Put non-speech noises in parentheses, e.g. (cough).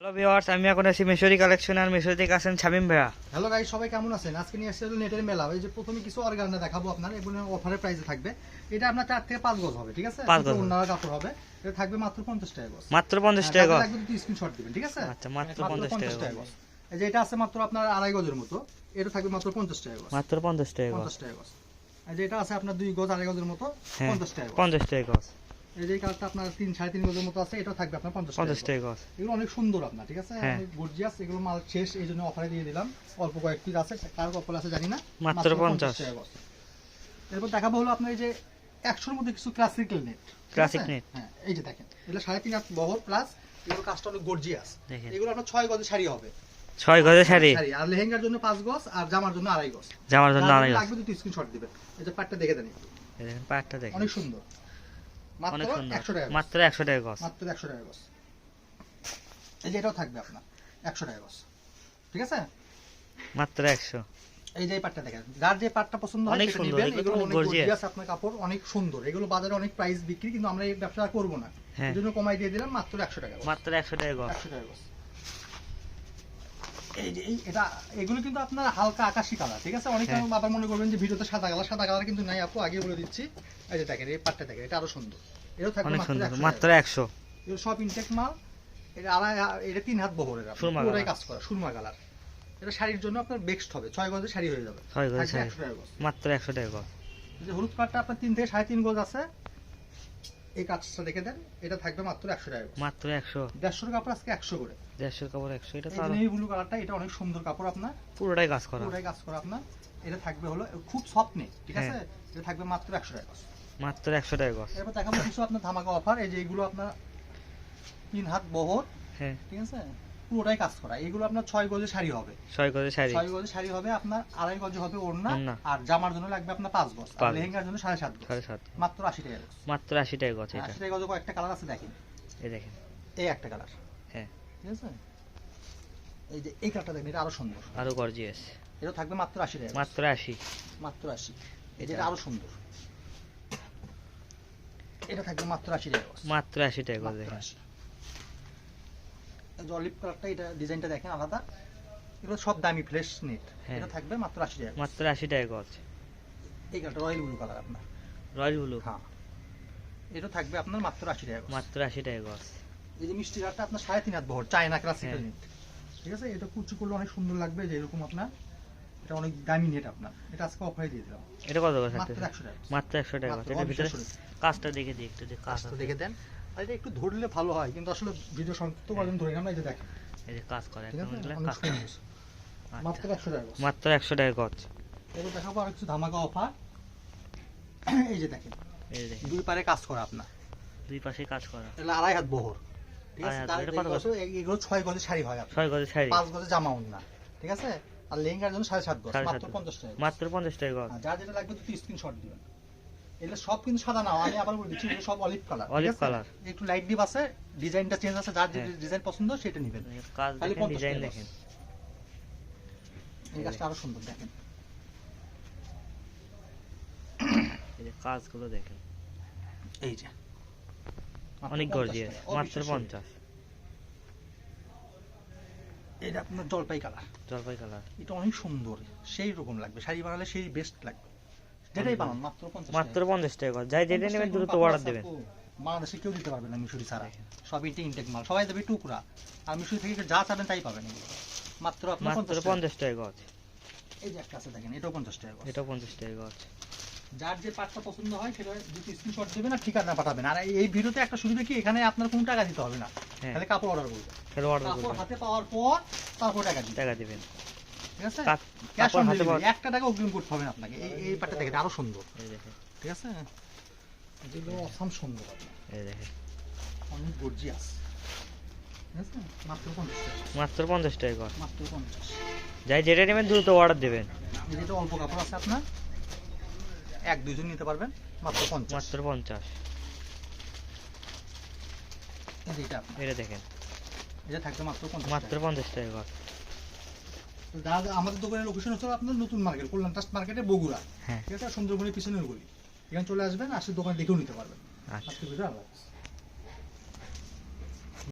Hello viewers আমি এখন আছি মেশরি কালেকশন আর মেশরি থেকে আছেন শামিম ভাইয়া হ্যালো গাইস সবাই কেমন আছেন? আজকে নিয়ে আসছে নেটের মেলা। এই যে প্রথমে কিছু অর্গানটা দেখাবো আপনার এগুলো অফারের প্রাইসে থাকবে। এটা আপনার চার থেকে পাঁচ গজ হবে ঠিক আছে? পাঁচ গজ। অন্য কাপড় হবে। এটা থাকবে মাত্র পঞ্চাশ টাকা গজ। মাত্র পঞ্চাশ হ্যাঁ, টাকা গজ। দুটো স্ক্রিনশট দিবেন ঠিক আছে? আচ্ছা, মাত্র 50 টাকা গজ। এই যে এটা আছে মাত্র আপনার আড়াই গজের মতো। এটা থাকবে মাত্র পঞ্চাশ টাকা গজ। মাত্র পঞ্চাশ টাকা গজ। পঞ্চাশ টাকা গজ। এই যে এটা আছে আপনার দুই গজ আড়াই গজের মতো। হ্যাঁ পঞ্চাশ টাকা পঞ্চাশ টাকা গজ। এই যে কালারটা আপনার তিন সাড়ে তিন গজের মতো আছে এটা থাকবে আপনার পঞ্চাশ পঞ্চাশ টাকা টাকা এগুলো অনেক সুন্দর আপনার ঠিক আছে। গর্জিয়াস এগুলো মাল শেষ এই জন্য অফারে দিয়ে দিলাম। অল্প কয়েক পিস আছে কার কপল আছে জানি না মাত্র 50 টাকা এরপর দেখাবো হলো আপনার এই যে একশোর মধ্যে কিছু ক্লাসিক্যাল নেট Classic net। হ্যাঁ এই যে দেখেন এগুলো সাড়ে তিন হাত বহর প্লাস এগুলো কাজটা অনেক গর্জিয়াস এগুলো আপনার ছয় গজের শাড়ি হবে। ছয় গজের শাড়ি। শাড়ি। আর লেহেঙ্গার জন্য পাঁচ গজ আর জামার জন্য আড়াই গজ। জামার জন্য আড়াই গজ। লাগবে দুটো স্ক্রিনশট দিবেন। এই যে পাটটা দেখে দেন এই দেখেন পাটটা দেখেন। অনেক সুন্দর। অনেক সুন্দর। মাত্র একশো টাকা গছ। মাত্র একশো টাকা গছ। এই যে এটাও থাকবে আপনার একশো টাকা গছ। ঠিক আছে? মাত্র একশো। এই যে পাটটা দেখেন যার যে পাটটা পছন্দ হয় অনেক সুন্দর, এগুলো অনেক গর্জিয়াস আপনার কাপড় অনেক সুন্দর। এগুলো বাজারে অনেক প্রাইস বিক্রি কিন্তু আমরা এই ব্যবসা করব না। এজন্য কমাই দিয়ে দিলাম মাত্র একশো টাকা মাত্র একশো টাকা গজ একশো টাকা এটা এগুলো কিন্তু আপনার হালকা আকাশি কালার ঠিক আছে? অনেকে হ্যাঁ। আবার মনে করবেন যে ভিডিওতে সাদা কালার সাদা কালার কিন্তু নাই আপু আগে বলে দিচ্ছি। এই যে দেখেন এই পাটটা দেখেন এটা আরও সুন্দর। এটাও থাকবে মাত্র 100 মাত্র এগুলো সব ইনটেক মাল। এটা আড়াই এটা তিন হাত বহরের পুরোটাই কাজ করা সুরমা কালার এটা শাড়ির জন্য আপনার বেস্ট হবে ছয় গজের শাড়ি হয়ে যাবে। ছয় গজের শাড়ি। 100। মাত্র একশো টাকা গজ। এই যে হলুদ কাঠটা আপনার তিন থেকে সাড়ে তিন গজ আছে। এই কাজটা দেখে দেন এটা থাকবে মাত্র একশো টাকা। মাত্র একশো। দেড়শোর কাপড় আজকে একশো করে। দেড়শোর কাপড় একশো এটা এই নেভি ব্লু কালারটা এটা অনেক সুন্দর কাপড় আপনার। পুরোটাই কাজ করা। পুরোটাই কাজ করা আপনার। এটা থাকবে হলো খুব সফট নেই ঠিক আছে? হ্যাঁ। এটা থাকবে মাত্র একশো টাকা মাত্র একশো টাকা গজ এরপর দেখাবো কিছু আপনার ধামাকা অফার এই যে এগুলো আপনার তিন হাত বহর হ্যাঁ। ঠিক আছে? পুরোটাই কাজ করা। এগুলো আপনার ছয় গজের শাড়ি হবে। ছয় গজের শাড়ি ছয় গজের শাড়ি হবে আপনার আড়াই গজ হবে ওড়না। আর জামার জন্য লাগবে আপনার পাঁচ গজ আর লেহেঙ্গার জন্য সাড়ে সাত গজ। সাড়ে সাত মাত্র আশি টাকা মাত্র আশি টাকা গজ এটা। আশি টাকা গজ কয়েকটা কালার আছে দেখেন। এই দেখেন। এই একটা কালার। হ্যাঁ। ঠিক আছে? এই যে এই কালারটা দেখেন এটা আরও সুন্দর। আরও গর্জিয়াস এটা থাকবে মাত্র আশি টাকা মাত্র আশি। মাত্র আশি। এটা। আরও সুন্দর। এটা থাকবে মাত্র আশি টাকা মাত্র আশি টাকা গজ দেখেন। যে অলিভ কালারটা এটা ডিজাইনটা দেখেন আলাদা। এগুলো সব দামি ফ্রেশ নেট হ্যাঁ। এটা থাকবে মাত্র আশি টাকা মাত্র আশি টাকা গজ এই কালারটা রয়্যাল ব্লু কালার আপনার। রয়্যাল ব্লু হ্যাঁ। এটা থাকবে আপনার মাত্র আশি টাকা মাত্র আশি টাকা গজ এই যে মিষ্টি কালারটা আপনার সাড়ে তিন হাত বহর চায়না ক্লাসিক্যাল। নেট ঠিক আছে? এটা কুচি করলে অনেক সুন্দর লাগবে যে এরকম আপনার এটা অনেক দামি নেট আপনার। এটা আজকে অফারে দিয়ে দিলাম। এটা কত মাত্র থাকতেছে? একশো টাকা। মাত্র একশো টাকা গজ এটার ভিতরে কাজটা দেখে দিই একটু যে কাজটা দেখে দেন। এটা একটু ধরলে ভালো হয় কিন্তু আসলে ভিডিও করার জন্য ধরে না, এই যে দেখেন। এই যে কাজ করে সুন্দর মাত্র আচ্ছা। একশো টাকা মাত্র একশো টাকা গজ। এবার দেখাবো আর কিছু ধামাকা অফার (clears throat) এই যে দেখেন এই যে দুই পারে কাজ করা আপনার। দুই পাশে কাজ করা। এটা আড়াই হাত বহর। ঠিক আছে? এগুলো ছয় গজের শাড়ি হয় ছয় গজের শাড়ি। পাঁচ গজের জামা না ঠিক আছে? আর লেহেঙ্গার জন্য সাড়ে সাত গজ মাত্র। পঞ্চাশ টাকা। মাত্র পঞ্চাশ টাকা যার যেটা লাগবে দুটো স্ক্রিনশট দিবেন। এগুলো সব কিন্তু সাদা না আমি আবার বলে দিচ্ছি এগুলো সব অলিভ কালার Olive colour। একটু লাইট ডিপ আছে ডিজাইনটা চেঞ্জ আছে যার হ্যাঁ। ডিজাইন পছন্দ সেটা নেবেন। কাজ দেখেন ডিজাইন দেখেন। এই গাছটা আরও সুন্দর দেখেন। এই যে কাজগুলো দেখেন। এই যে। অনেক গর্জিয়াস মাত্র অবিশ্বাস্য। পঞ্চাশ। এটা আপনার জলপাই কালার জলপাই কালার এটা অনেক সুন্দর সেই রকম লাগবে শাড়ি বানালে সেই বেস্ট লাগবে। যেটাই বানান মাত্র টাকা। যাই যেটা নেবেন দ্রুত অর্ডার দেবেন। বাংলাদেশে কেউ দিতে পারবে না মিশরি ছাড়া। সব ইন্টে ইনটেক মাল। সবাই দেবে টুকরা। আর মিশরি থেকে যা চাবেন তাই পাবেন মাত্র আপনার মাত্র পঞ্চাশ টাকা। পঞ্চাশ টাকা গজ এই যে একটা আছে দেখেন এটাও পঞ্চাশ টাকা এটাও পঞ্চাশ টাকা গজ যার যে পার্টটা পছন্দ হয় সেটা দুটো স্ক্রিনশট দেবেন আর ঠিকানা পাঠাবেন। আর এই- ভিডিওতে একটা সুবিধা কি? এখানে আপনার কোনো টাকা দিতে হবে না। হ্যাঁ। খালি কাপড় অর্ডার করবেন। অর্ডার কাপড় হাতে পাওয়ার পর তারপর টাকা দিবেন। টাকা দিবেন। ঠিক আছে? ক্যাশ অন ডেলিভারি একটা টাকা অগ্রিম করতে হবে না আপনাকে। এই এই পার্টটা দেখেন আরও সুন্দর। এই দেখেন। ঠিক আছে? যেগুলো অসাম সুন্দর এই দেখেন। অনেক গর্জিয়াস মাত্র পঞ্চাশ টাকা। মাত্র পঞ্চাশ যাই যেটা নেবেন দ্রুত অর্ডার দেবেন। অল্প কাপড় আছে আপনার। এক দুইজন নিতে পারবেন। মাত্র পঞ্চাশ। মাত্র পঞ্চাশ। এটা দেখেন। এটা থাকবে মাত্র মাত্র টাকা। পঞ্চাশ টাকা যারা আমাদের দোকানের লোকেশন হচ্ছে আপনার নতুন মার্কেট কল্যাণ ট্রাস্ট মার্কেটে বগুড়া। হ্যাঁ। ঠিক আছে? সুন্দরবনের পিছনের গলি। এখানে চলে আসবেন আসে দোকান দেখেও নিতে পারবেন। আচ্ছা। আজকে আল্লাহ হাফেজ।